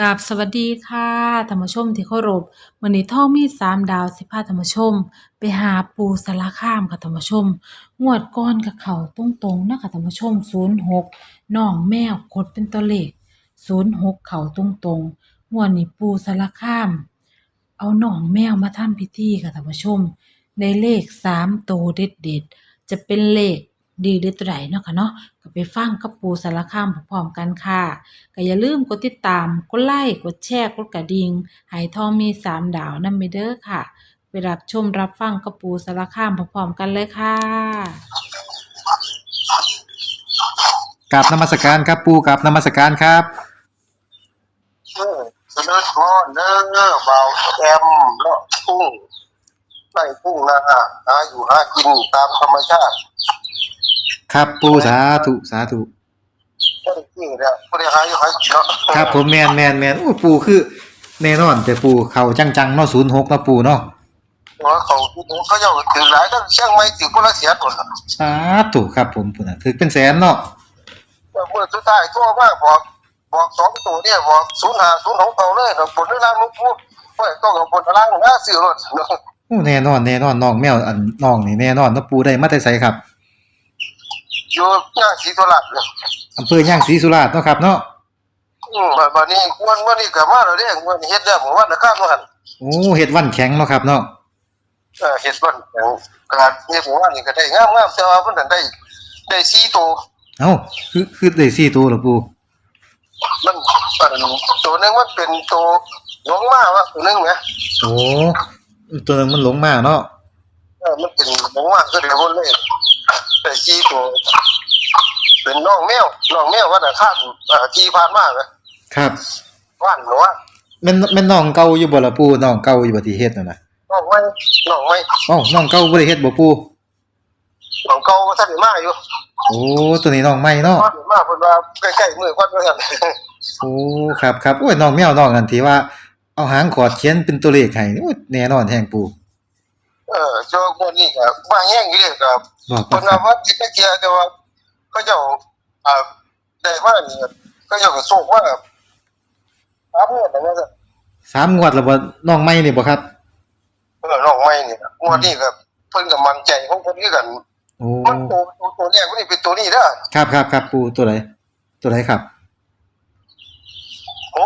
กราบสวัสดีค่ะท่านผู้ชมที่เคารพมื้อนี้ท่องมีสามดาวสิพาท่านผู้ชม ไปหาปู่สารคามค่ะท่านผู้ชม งวดก่อนกับเขาตรงๆนะคะท่านผู้ชม06น้องแมวกดเป็นตัวเลข06เขาตรงๆงวดนี้ปู่สารคาม เอาน้องแมวมาทำพิธีค่ะท่านผู้ชมได้เลข3ตัวเด็ดๆจะเป็นเลข ดีหรือตัวใดเนาะค่ะเนาะก็ไปฟังกับปู่สารคามพร้อมๆกันค่ะก็อย่าลืมกดติดตาม กดไลค์ กดแชร์ กดกระดิ่งให้ทองมีสามดาวนำไปเด้อค่ะ ไปรับชมรับฟังกระปูสารคามพร้อมๆกันเลยค่ะกับนมัสการครับปูกับนมัสการครับเออเสนอขอเนื้อเนื้อเบาแอมเลาะทุ่งไร่ทุ่งนาหาอยู่หากินตามธรรมชาติ ครับปูสาธุสาธุก็ได้ที่เนี่ยก็ได้หาอยู่หากินเนาะครับผมแมนแมนแมนโอ้ปูคือแน่นอน แต่ปูเขาจังจังๆเนาะศูนย์หกเนาะปูเนาะหัวเขาเขาเจ้าถือหลายทั้งเชียงใหม่ถือคนละเสียหมดสาธุครับผมปูนะถือเป็นแสนเนาะเมื่อสุดท้ายทั่วมากบอกบอกสองตัวเนี่ยบอกศูนย์หาศูนย์ของเขาเลยเราบนเรื่องมุกพูดว่าต้องกับบนร่างหน้าสื่อรถเนาะโอ้แน่นอนแน่นอนน้องแมวอันน้องนี่แน่นอนเนาะปูได้มาแต่ไสครับ อยู่ย่างสีตัวหลักเลยอำเภอย่างศรีสุราษฎร์เนาะครับเนาะอืมวันนี้วันวันนี้กลับมาเราเนี่ยวันนี้เฮ็ดแล้วผมว่านักข้ามว่าหันโอ้เฮ็ดวันแข็งเนาะครับเนาะเออเฮ็ดวันอย่างการเฮ็ดผมว่านี่ก็ได้งามงามแต่ว่าเพิ่นนั้นได้ได้สี่ตัวเอ้าคือคือได้สี่ตัวเหรอปูมันอันตัวหนึงมันเป็นตัวหลวงมาวะตัวหนึงแหมโอ้ตัวนึงมันหลงมาเนาะเออมันเป็นหลวงมาก็เดี๋ยวคนเลย ได้สี่ตัวเป็นน้องแมวน้องแมวว่าน่ะข้ามเอ่อที่ผ่านมาแหมครับว่านหรือว่าแม่นแม่นน้องเก่าอยู่บ่ล่ะปูน้องเก่าอยู่บ่ที่เฮ็ดนั่นน่ะน้องไม่น้องไม่เอ้าน้องเก่าบ่ได้เฮ็ดบ่ปูน้องเก่าท่านได้มาอยู่โอ้ตัวนี้น้องใหม่เนาะท่านได้มาเพิ่นว่าใกล้ๆมือควันว่าซั่นโอ้ครับครับโอ้ยน้องแมวน้องนั่นที่ว่าเอาหางขอดเขียนเป็นตัวเลขให้นี่โอ้ยแน่นอนแฮงปูเออโจกคนนี้ก็ว่าแย่งอยู่เด้อครับบอกคนว่าคว่ารับว่าที่ตะเกียแต่ว่าเขาเจ้าอ่าได้มานี่เขาเจ้าก็ส่งว่าถามเนี่ยแต่ว่าสามงวดแล้วบ่น้องใหม่นี่บ่ครับ เออน้องไม่นี่งวดนี้ก็เพิ่นก็มั่นใจของเพิ่นคือกันโอ้มันตัวตัวตัวแรกมันนี่เป็นตัวนี้เด้อครับครับครับปูตัวไหนตัวไหนครับ605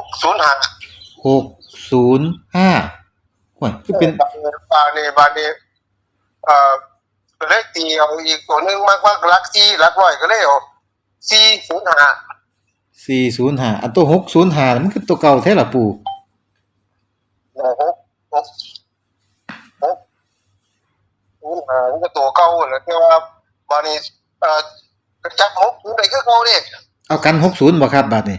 หกศูนย์ห้า โอ้ยคือเป็นบาดนี้บาดนี้บาดนี้เอ่อก็เลยตีเอาอีกตัวหนึงมากๆหลัก4หลักร้อยก็เลยเอา405สี่ศูนย์ห้าอันตัวหกศูนย์ห้ามันคือตัวเก่าแท้ล่ะปูหกหกหกศูนย์ห้ามันก็ตัวเก่าแหละแต่ว่าบาดนี้เอ่อก็จับหกอยู่ได้คือเก่าเด้เอากันหกศูนย์บ่ครับบาดนี้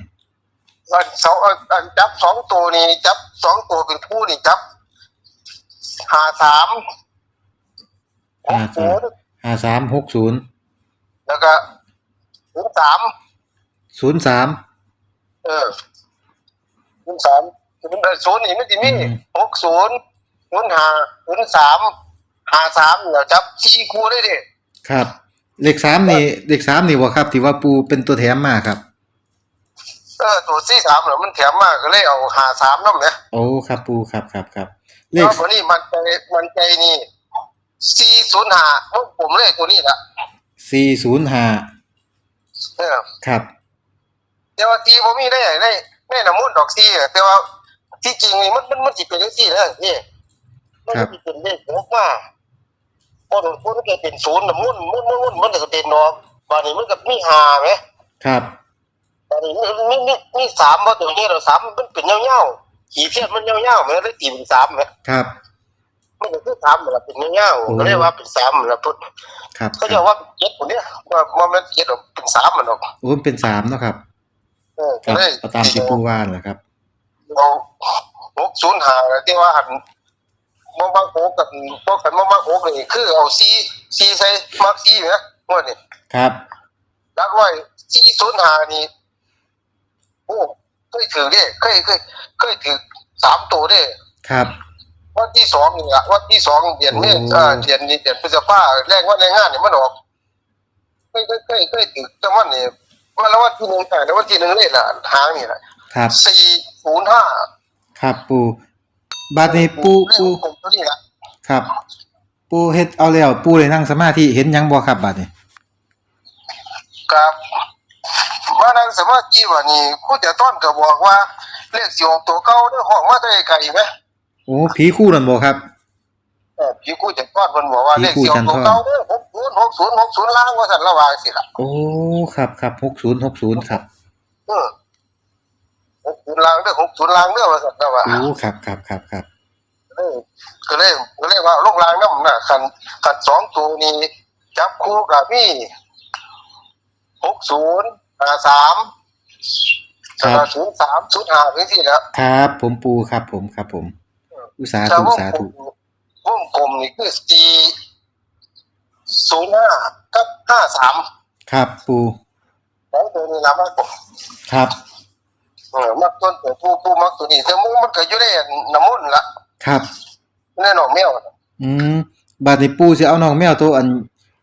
อันสองอันอันจับสองตัวนี่จับสองตัวเป็นผู้นี่จับ หาสามหกศูนย์ห้าสามหกศูนย์แล้วก็ศูนย์สามศูนย์สามเออศูนย์สามศูนย์เออศูนย์นี่ไม่ติมีอืมหกศูนย์ศูนย์ห้าศูนย์สามหาสามเดี๋ยวจับสี่คู่ได้ดิครับเลขสามนี่เลขสามนี่บ่ครับที่ว่าปูเป็นตัวแถมมาครับเออตัวสี่สามเหรอมันแถมมากก็เลยเอาหาสามน้ำเนี่ยโอ้ครับปูครับครับครับ เลแล้ขวตัวนี้มันใจมันใจนี่สี่ศูนย์ห้าพวกผมเลยตัวนี้ละสี่ศูนย์ห้าเออครับแต่ว่าตีผมมีได้ได้ได้น้ำมูลดอกซีอะแต่ว่าที่จริงนี่มันมันมันสิเป็นจังซี่นะนี่มันครับสิเป็นเลขหกมาพอถึงพุ่นก็เป็นศูนย์น้ำมูลมันมันมันมันก็เป็นเนาะบาดนี้มันก็มีห้าไหมครับบาดนี้มีมีมีมีสามบ่ตัวนี้เราสามมันเป็นยาวๆ ขีเพียนมันยาวๆมันเลยตีเป็นสามไหมครับ มันก็คือสามมันละเป็นยาวโอ้ๆก็เรียกว่าเป็นสามมันละพุ่นครับเขาจะว่าเป็นเจ็ดคนเนี้ยว่าว่ามันเจ็ดหรอกเป็นสามมันหรอกโอ้มันเป็นสามเนาะครับเออครับเลยเอาตามที่ปูว่าแหละครับเราหกศูนย์หาที่ว่าหันมาบางโขกับพวกกันมาบางโขนี่คือเอาซีซีใส่มาร์คซีเนี่ยว่านี่ครับรักไว้ซีศูนย์หานี่โอ้ เคยถือเนี่ยเคยเคยเคยถือสามตัวเนี่ยครับ วันที่สองนี่ละวันที่สองเดือนเนี่ยโอ้เออเดือนนี้เดือนพฤษภาแรกว่าในงานเนี่ยมันออกเคยเคยเคยเคยถือแต่วันนี่วันละวันที่หนึ่งแต่ละวันที่หนึ่งเลยล่ะทางนี่แหละครับสี่ศูนย์ห้าครับปูบาดนี้ปูเรื่ปูองผมตัวนี้แหละครับ ปูเฮ็ดเอาแล้วปูเลยนั่งสมาธิเห็นหยังบ่ครับบาดนี้ครับ มานั่งสมาธิว่านี่ผู้จะต้อนก็บอกว่าเลขสิออกตัวเก่าเด้อห้องมาได้ไกลไหมโอ้ผีคู่นั่นบ่ครับเออพี่กู้จะต้อนเพิ่นบอกว่าพี่เลขกู้สิออจักนทตัวร์เก่าเด้อ60 60 60ล้างว่าซั่นระว่าสิล่ะโอ้ครับครับ60 60ครับเออ60ล้างเด้อ60ล้างเด้อว่าซั่นระว่าโอ้ครับครับครับครับเออก็เลยก็เลยว่าลงล้างนำน่ะคันคันสองตัวนี้จับคู่กับ มี60 53ครับศูนย์สามศูนย์ห้าพื้นที่แล้วครับผมปูครับผมครับผม อุสาแต่ธุวงสากลธุมวงกลมนี่คือสี่ศูนย์ห้ากับห้าสามครับปูสองตัวนี้นะมากกว่าครับเออมักต้นตัวผู้ผู้มักตัวนี้แต่มึงมันก็อยู่ในน้ำมันต์ละครับแน่นอนแมวอืมบาดนี้ปูสิเอาน้องแมวตัวอัน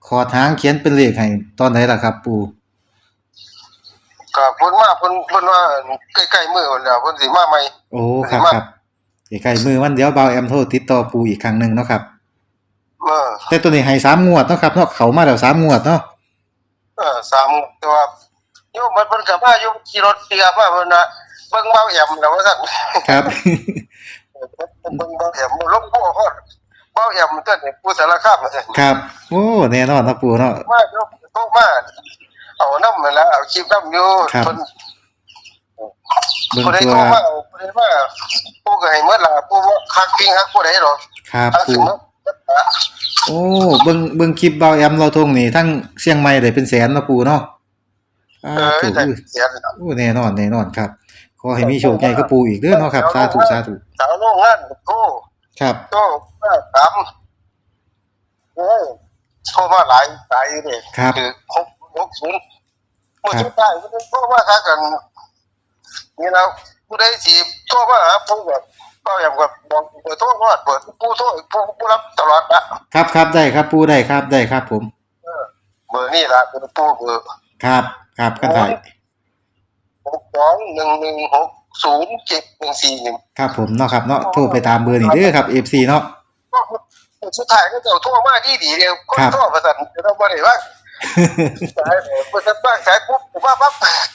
ขอทางเขียนเป็นเลขให้ตอนไหนล่ะครับ ปู ก็เพิ่นมาเพิ่นเพิ่นว่าใกล้ๆมื้อพุ่นแล้วเพิ่นสิมาใหม่ โอ้ครับครับใกล้ๆมือวันเดียวเบาแอมโทรติดต่อปูอีกครั้งหนึงเนาะครับ เออแต่ตัวนี้ให้สามงวดเนาะครับเนาะเขามาแล้วสามงวดเนาะเออสามแต่ว่าโยมมันเพิ่นก็มาอยู่ขี่รถเตียมาเพิ่นน่ะเบิ่งเบาแอมแล้วว่าซั่นครับเบิ่งเบาแอมลงผู้ฮอดเบาแอมเต้นผู้สารคามว่าซั่นครับ โอ้แน่นอนเนาะปูเนาะมาโยมโตมา เอาน้ำมาแล้วเอาคลิปน้ำอยู่ครับเพิ่นเบิ่งผู้ใดตัวโทรมาเอาผู้ใดมาผู้ก็ให้เมื่อล่ะผู้ว่าคักจริงฮักผู้ใดหรอกครับฮักปูถึงเมื่อโอ้เบิ่งเบิ่งคลิปเบาแอมเราทงนี่ทั้งเชียงใหม่ได้เป็นแสนเนาะปูเนาะอ่าเออถูกได้อุ้ยเสียแล้วโอ้แน่นอนแน่นอนครับขอให้มีโชคใหญ่กับปูอีกเด้อเนาะครับสาธุสาธุสาวโรงงานโทรครับ โทรมาถามโอ้ยโทรมาหลายหลายอยู่นี่ครับ คือหก หกศูนย์เมื่อสุดท้ายมันโทรมาคักกันนี่แล้วผู้ใดสิโทรมาหาผู้แบบก็อย่างแบบบอกเปิดโทรว่าเปิดผู้โทรผู้ผู้รับตลอดละครับครับได้ครับปูได้ครับได้ครับผมเบอร์นี่ละเป็นผู้เบอร์ครับครับกันได้หกสองหนึ่งหนึ่งหกศูนย์เจ็ดหนึ่งสี่หนึ่งครับผมเนาะครับเนาะโทรไปตามเบอร์นี่เด้อครับ FC เนาะสุดท้ายก็จะโทั่วมาที่ดีเดียวก็ครับโทั่วประสันเราไม่ได้ว่า สายประสันบ้างสายปุ๊บผมว่าปั๊บ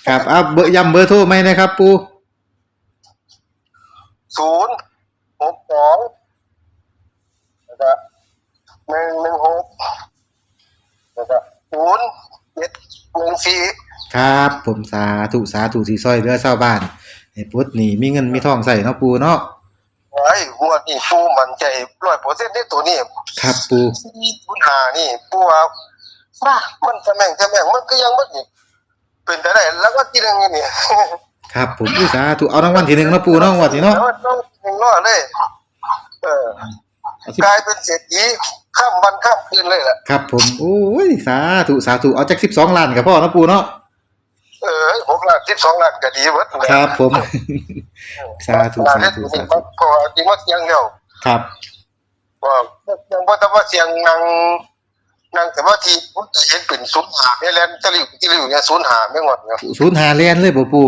ครับเอาเบอร์ย้ำเบอร์โทรไหมนะครับ ปูศูนย์หกสองนะครับหนึ่งหนึ่งหกนะครับศูนย์เจ็ดหนึ่งสี่ครับ ผมสาธุสาธุสีซอยเรือชาวบ้านให้พุทธนี่มีเงินมีทองใส่เนาะปูเนาะไอ้หัวนี่ปูมันใจร้อยเปอร์เซ็นต์ที่ตัวนี้ครับปู ที่ปัญหานี่ปูว่า ว่ามันจะแม่งจะแม่งมันก็ยังมันนี่เป็นแต่ได้แล้วก็ที่หนึงนี่ครับผมอุยสาธุเอารางวัลที่หนึ่งเนาะปูเนาะงวดนี้เนาะแล้วมันต้องหนึ่งรอดเลยเออเอาสิกลายเป็นเศรษฐีข้ามวันข้ามคืนเลยแหละครับ ผมโอ้ยสาธุสาธุเอาจากสิบสองล้านกับพ่อเนาะปูเนาะเออหกล้านสิบสองล้านก็ดีเบิดเลยครับ ผมสาธุล้นสาธุนี่สาธุเพราะว่าจริงว่าเสียงเดียวครับว่ายังว่าแต่ว่าเสียงนาง นางแต่ว่าทีผมจะเห็นเป็นศูนย์หาไม่แลนตะลิวตะลิวเนี่ยศูนย์หาไม่งดเนี่ยศูนย์หาแลนเลยบ่ปู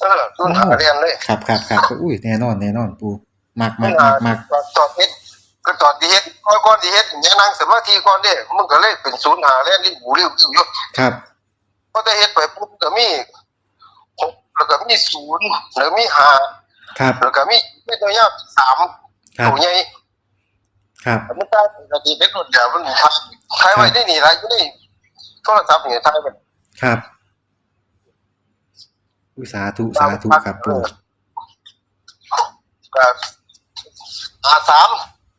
เออศูนย์หาเรียนเลยครับครับครับอุ้ยแน่นอนแน่นอนปูมักศูมันกย์มัหากมักตอนเฮ็ดก็ตอนที่เฮ็ดก่อนก่อนที่เฮ็ดเนี่ยนางสมาธิก่อนเด้มันก็เลยเป็นศูนย์หาเรียนที่หูริ้วริ้วอยู่ครับพอจะเฮ็ดไปปุ๊บก็มีหกแล้วก็มีศูนย์แล้วมีห้าครับแล้วก็มีไม่ตัวยาวสามครับตัวใหญ่ ครับมันได้ปกติเด็กรุ่นเดียวมันถ่ายถ่ายไว้ได้นี่ไรอยู่นี่โทรศัพท์เนี่ยถ่ายไว้ครับอุยสาธุสาธุครับปูก็หาสาม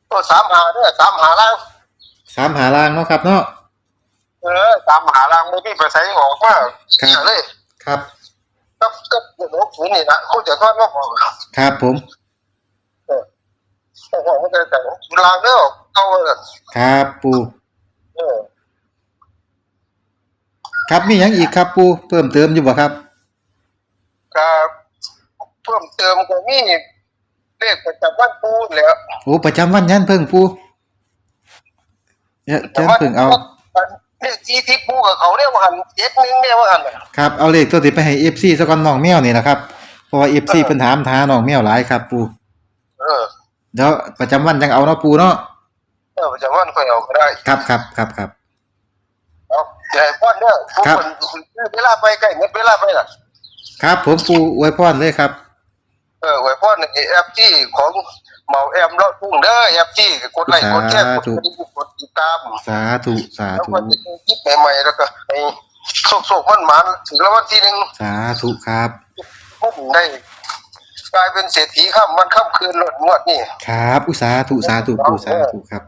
ตัวสามหาเนี่ยสามหาล่างสามหาล่างเนาะครับเนาะเออสามหาล่างไม่มีไปใช้ออกมาครับเยอะเลยครับก็ก็เด็กศูนย์นี่นะเขาจะทอดว่าพอครับผม แต่ว่ามันจะแต่งศูนย์ล่างเด้อเอาเลยครับปูเออครับมีหยังอีกครับปูเพิ่มเติมอยู่บ่ครับก็เพิ่มเติมก็มีเลขประจำวันปูแหล้วโอ้ประจำวันยันเพิ่งปูเนี่ยยันเพิ่งเอา เลขที่ที่ปูกับเขาเรียกว่าหันเจ็ดหนึงเนี่ยว่าหันน่ะครับเอาเลขตัวที่ไปให้ FC ซะก่อนน้องแมวนี่นะครับเพราะว่า FC เพิ่นถามหาน้องแมวหลายครับปูเออ เดี๋ยวประจำวันจังเอาเนาะปูเนาะเออจะวันค่อยเอาก็ได้ ครับครับครับครับเอาใหญ่พ่อนเด้อผมครับคนเวลาไปใกล้เงินเวลาไปล่ะ ครับ ผมปูอวยพรเลยครับ เออไว้พ่อนในแอปที่ของเหมาแอมเลาะทุ่งเด้อแอปที่กดไลค์กดแชร์กดกระดิ่งกดติดตาม สาธุสาแล้วธุก็จะมีคลิปใหม่ๆแล้วก็ให้โชคๆมันหมานถึงแล้ววันที่หนึ่งสาธุครับผมได้ กลายเป็นเศรษฐีข้ามวันข้ามคืนหลดงวดนี่ครับอุยสาธุสาธุปูสาธุครับ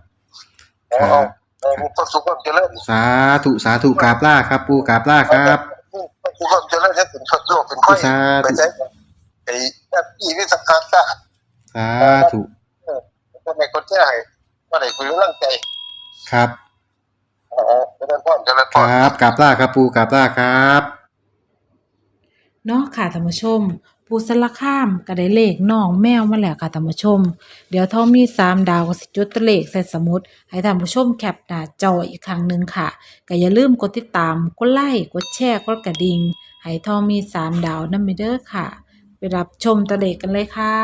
เอาเอาเอาความสุขความเจริญสาธุสาธุกราบล่าครับ ปูกราบล่าครับความสุขความเจริญให้เป็นชดโลกเป็นค่อยสาธุไปใช้ไอ้แอปที่วิสาขาตาสาธุเออคนไหนคนแจ้ให้ว่าไหนคุยเรื่องใจครับอ๋อเจริญพรเจริญพครรับกราบล่าครับปูกราบล่าครับ เนาะค่ะท่านผู้ชม ปูสละข้ามก็ได้เลขน้องแมวมาแล้วค่ะท่านผู้ชม เดี๋ยวทอมมีสามดาวก็สิจุดตเลขใส่สมุดให้ท่านผู้ชมแคปหน้าจออีกครั้งหนึ่งค่ะก็อย่าลืมกดติดตามกดไลค์กดแชร์กดกระดิ่งให้ทอมมีสามดาวนั่นไปเด้อค่ะ ไปรับชมตัวเลขกันเลยค่ะ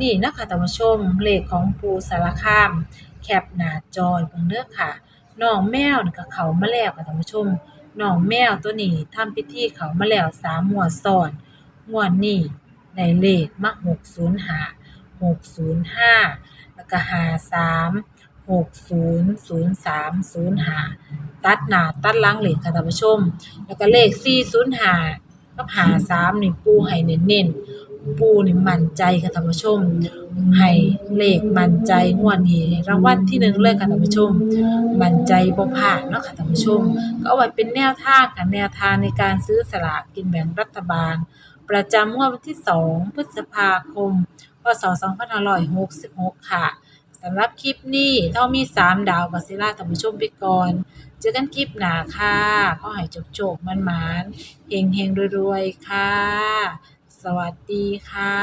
นี่นะคะท่านผู้ชมเลขของปูสารคาม แคปหน้าจอยเบิ่งเด้อค่ะน้องแมวนี่ก็เขามาแล้วค่ะท่านผู้ชม น้องแมวตัวนี้ทำพิธีเขามาแล้วสามหมวซ้อนหมวดนี้ได้เลขมาหกศูนย์หาหกศูนย์ห้าแล้วก็หาสามหกศูนย์ศูนย์สามศูนย์หาตัดหนาตัดล้างเหล็กค่ะท่านผู้ชม แล้วก็เลขสี่ศูนย์หากับหาสามนี่ปูให้เน้นๆ ปูนี่มั่นใจค่ะท่านผู้ชม ให้เลขมั่นใจงวดนี้ให้รางวัลที่หนึ่งเลยค่ะท่านผู้ชม มั่นใจบ่พลาดเนาะค่ะท่านผู้ชม ก็เอาไว้เป็นแนวทางค่ะแนวทางในการซื้อสลากกินแบ่งรัฐบาล ประจำงวดวันที่ 2 พฤษภาคม พศ 2566 ค่ะสำหรับคลิปนี้ถ้ามี 3 ดาวกัสิลาท่านผู้ชมไปก่อนเจอกันคลิปหนาค่ะขอให้โจกๆมันๆเฮงๆรวยๆ ค่ะ สวัสดีค่ะ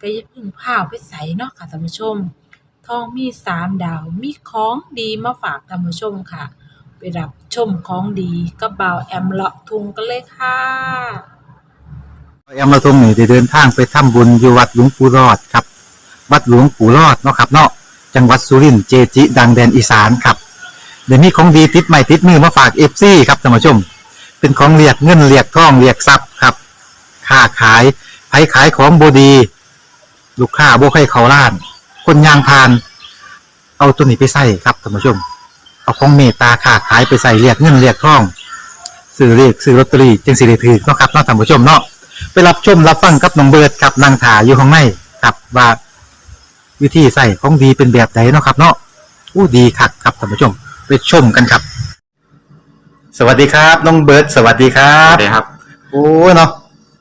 ก็อย่าพึ่งพาไปใส่เนาะค่ะท่านผู้ชม ทองมีสามดาวมีของดีมาฝากท่านผู้ชมค่ะ ไปรับชมของดีกับบ่าวแอมเลาะทุงกันเลยค่ะแอมเราทรงนี่ได้เดินทางไปทำบุญอยู่วัดหลวงปู่รอดครับ วัดหลวงปู่รอดเนาะครับเนาะจังหวัดสุรินทร์เจจิ ดังแดนอีสานครับเดี๋ยวนี้ของดีติดใหม่ติดมือมาฝากเอฟซีครับท่านผู้ชม เป็นของเรียกเงินเรียกทองเรียกทรัพย์ครับ ค้าขายไผขายของบดี ลูกค้าบ่ให้เขาล้าน คนยางพาน เอาตัวนี้ไปใส่ครับท่านผู้ชม เอาของเมตตาค้าขายไปใส่เรียกเงินเรียกทองซื้อเรียกซื้อลอตเตอรี่จึงสิได้ถือเนาะครับเนาะท่านผู้ชมเนาะไปรับชมรับฟังกับน้องเบิร์ดครับนางถาอยู่ข้างในครับว่าวิธีใส่ของดีเป็นแบบไหนเนาะครับเนาะอู้ดีคักครับท่านผู้ชม ไปชมกันครับ สวัสดีครับ น้องเบิร์ดสวัสดีครัครับบเลยครับ โอ้เนาะ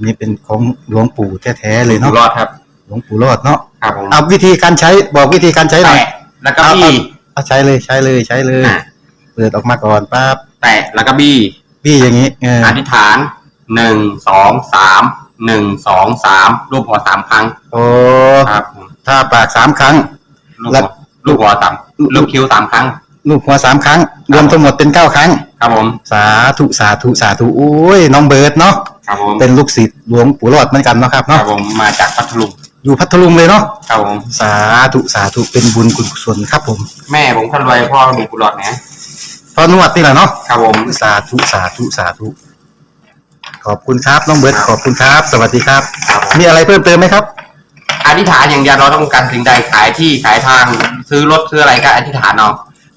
นนี้เป็นของหลวงปู่แท้ๆเลยอยู่เนาะรอดครับ หลวงปู่รอดเนาะครับผมเอาวิธีการใช้บอกวิธีการใช้หน่อยแตะแล้วก็บี้เอาใช้เลยใช้เลยใช้เลย อะเปิดออกมาก่อนปั๊บแตะแล้วก็บี้พี่อย่างนี้เอออธิษฐานหนึ่งสองสามหนึ่งสองสามรูปหัวสามครั้งโอ้ครับผมถ้าปากสามครั้ง ลูกแล้หัววลูกหัวต่ำลูกคิ้วสามครั้ง ลูกหัวสามครั้ง รวมทั้งหมดเป็นเก้าครั้ง ครับผม สาธุสาธุสาธุโอ้ยน้องเบิร์ดเนาะ ครับผมเป็นลูกศิษย์หลวงปู่รอดเหมือนกันเนาะครับครัเนาะบผมมาจากพัทลุงอยู่พัทลุงเลยเนาะครับผมสาธุสาธุเป็นบุญกุศลครับผมแม่ผมคนรวยพ่อมีกุหลาบนะพอนวดนี่แหละเนาะครับผม สาธุสาธุสาธุขอบคุณครับน้องเบิร์ดขอบคุณครับ สวัสดีครับ ครับผมมีอะไรเพิ่มเติมไหมครับ อธิษฐานอย่างเดียวเราต้องการสิ่งใดขายที่ขายทางซื้อรถซื้ออะไรก็อธิษฐานเอา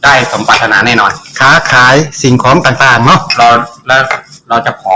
ได้สมปรารถนาแน่นอน ค้าขายสิ่งของต่างๆเนาะเราแล้วเราจะขอ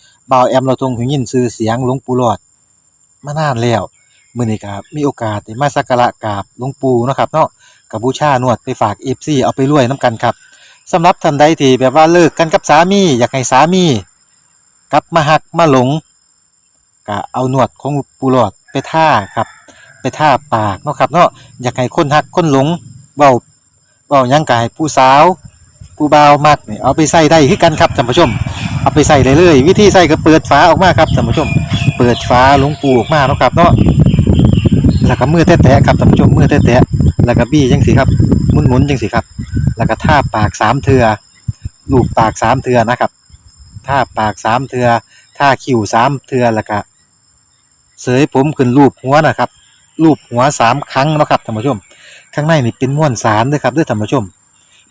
บ่าวแอมเราทรงหูยินชื่อเสียงหลวงปู่หลอดมานานแล้วมื้อนี้ก็มีโอกาสได้มาสักการะกราบหลวงปู่เนาะครับเนาะกับบูชานวดไปฝาก FC เอาไปรวยนํกันครับสำหรับท่านใดที่แบบว่าเลิกกันกับสามีอยากให้สามีกลับมาหักมาหลงก็เอาหนวดของปูหลอดไปท่าครับ ไปท่าปากเนาะครับเนาะอยากให้คนหักคนหลงเว้าเว้ายังกายผู้สาว ผู้บ่าวมักนี่เอาไปใส่ได้คือกันครับท่านผู้ชม เอาไปใส่เลยเลย วิธีใส่ก็เปิดฝาออกมาครับท่านผู้ชม เปิดฝาหลวงปูออกมาเนาะครับเนาะแล้วก็มือแตะๆครับท่านผู้ชมมือแตะๆแล้วก็บี้จังสิครับหมุนๆจังสิครับ แล้วก็ท่าปากสามเทือลูบปากสามเทือนะครับท่าปากสามเทือท่าคิ้วสามเทือแล้วก็เสยผมขึ้นรูปหัวนะครับรูปหัวสามครั้งเนาะครับท่านผู้ชม ข้างในนี่เป็นม้วนสารด้วยครับด้วยท่านผู้ชม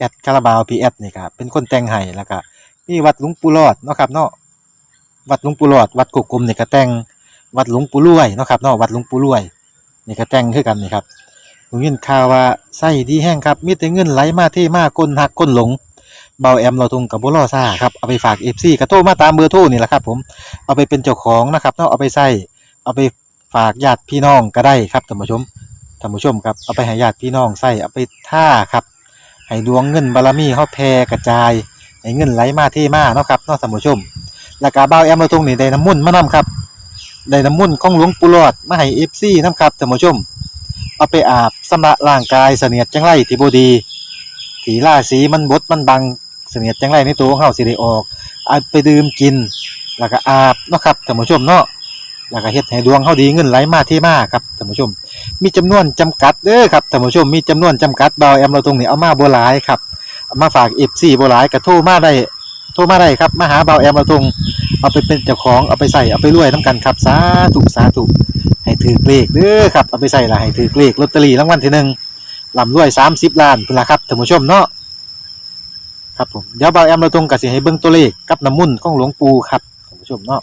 แอดคาราบาวพีแอดนี่ครับเป็นคนแต่งให้แล้วก็มีวัดหลวงปู่รอดเนาะครับเนาะวัดหลวงปู่รอด วัดกุกกลมนี่ก็แต่งวัดหลวงปู่รวยเนาะครับเนาะวัดหลวงปู่รวยนี่ก็แต่งคือกันนี่ครับผมยินข่าวว่าไส้ดีแห้งครับมีแต่เงินไหลมาเทมากคนหักคนหลงเบาแอมเราทุงกับบุรอซ่าครับเอาไปฝากเอฟซีกระโทมาตามเบอร์โทรนี่แหละครับ ผมเอาไปเป็นเจ้าของนะครับเนาะเอาไปใส่เอาไปฝากญาติพี่น้องก็ได้ครับท่านผู้ชมท่านผู้ชมครับเอาไปให้ญาติพี่น้องใส่เอาไปท่าครับ ให้ดวงเงินบารมีเฮาแผ่กระจาย ให้เงินไหลมาเทมาเนาะครับเนาะท่านผู้ชม แล้วก็เบาแอมเราทุงนี่ได้น้ำมุ่นมานํครับได้น้ำมุ่นของหลวงปู่หลอดมาให้เอฟซีนํครับท่านผู้ชม เอาไปอาบสำระร่างกายเสนียดจังไรที่บดีสีล่าสีมันบดมันบังเสนียดจังไรในตัวของเฮาสิได้ออกเอาไปดื่มกิน แล้วก็อาบเนาะครับท่านผู้ชมเนาะ แล้วก็เฮ็ดให้ดวงเฮาดีเงินไหลมาเทมาครับท่านผู้ชม มีจำนวนจำกัดเด้อครับท่านผู้ชมมีจำนวนจำกัดเบาแอมเราตรงนี้เอามาบ่หลายครับเอามาฝาก FC บ่หลายก็โทรมาได้โทรมาได้ครับมาหาเบาแอมเราตรงเอาไปเป็นเจ้าของเอาไปใส่เอาไปรวยนํกันครับสาธุสาธุให้ถือเลขเด้อครับเอาไปใส่ละให้ถือเลขลอตเตอรี่รางวัลที่หนึ่งลำรวย30ล้านพุ่นละครับท่านผู้ชมเนาะครับผมเดี๋ยวเบาแอมเราตรงกับสิให้เบิ่งตัวเลขกับน้ำมุ่นของหลวงปู่ครับท่านผู้ชมเนาะ